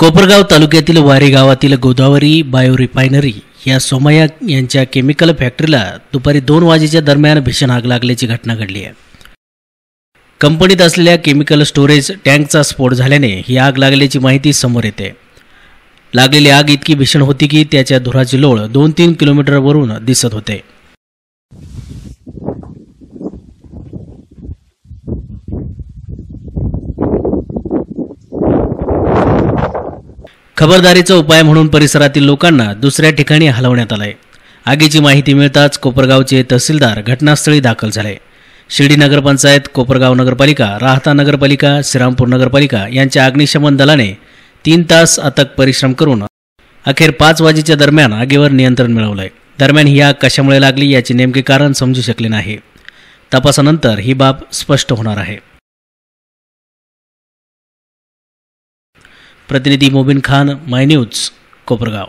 कोपरगाव तालुक्यातील वारी गावातील गोदावरी बायो रिफायनरी या सोमय्या यांच्या केमिकल फॅक्टरीला दुपारी दोन वाजेच्या दरम्यान भीषण आग लागल्याची घटना घडली आहे. कंपनीत असलेल्या केमिकल स्टोरेज टँकचा स्फोट झाल्याने ही आग लागल्याची माहिती समोर येते. लागलेली आग इतकी भीषण होती की त्याच्या धुराची लोळ दोन तीन किलोमीटरवरून दिसत होते. खबरदारीचा उपाय म्हणून परिसरातील लोकांना दुसऱ्या ठिकाणी हलवण्यात आलंय. आगीची माहिती मिळताच कोपरगावचे तहसीलदार घटनास्थळी दाखल झाले. शिर्डी नगरपंचायत कोपरगाव नगरपालिका राहता नगरपालिका श्रीरामपूर नगरपालिका यांच्या अग्निशमन दलाने तीन तास अथक परिश्रम करून अखेर पाच वाजेच्या दरम्यान आगीवर नियंत्रण मिळवलंय. दरम्यान ही आग कशामुळे लागली याचे नेमके कारण समजू शकले नाही. तपासानंतर ही बाब स्पष्ट होणार आहे. प्रतिनिधी मोबिन खान माय न्यूज कोपरगाव.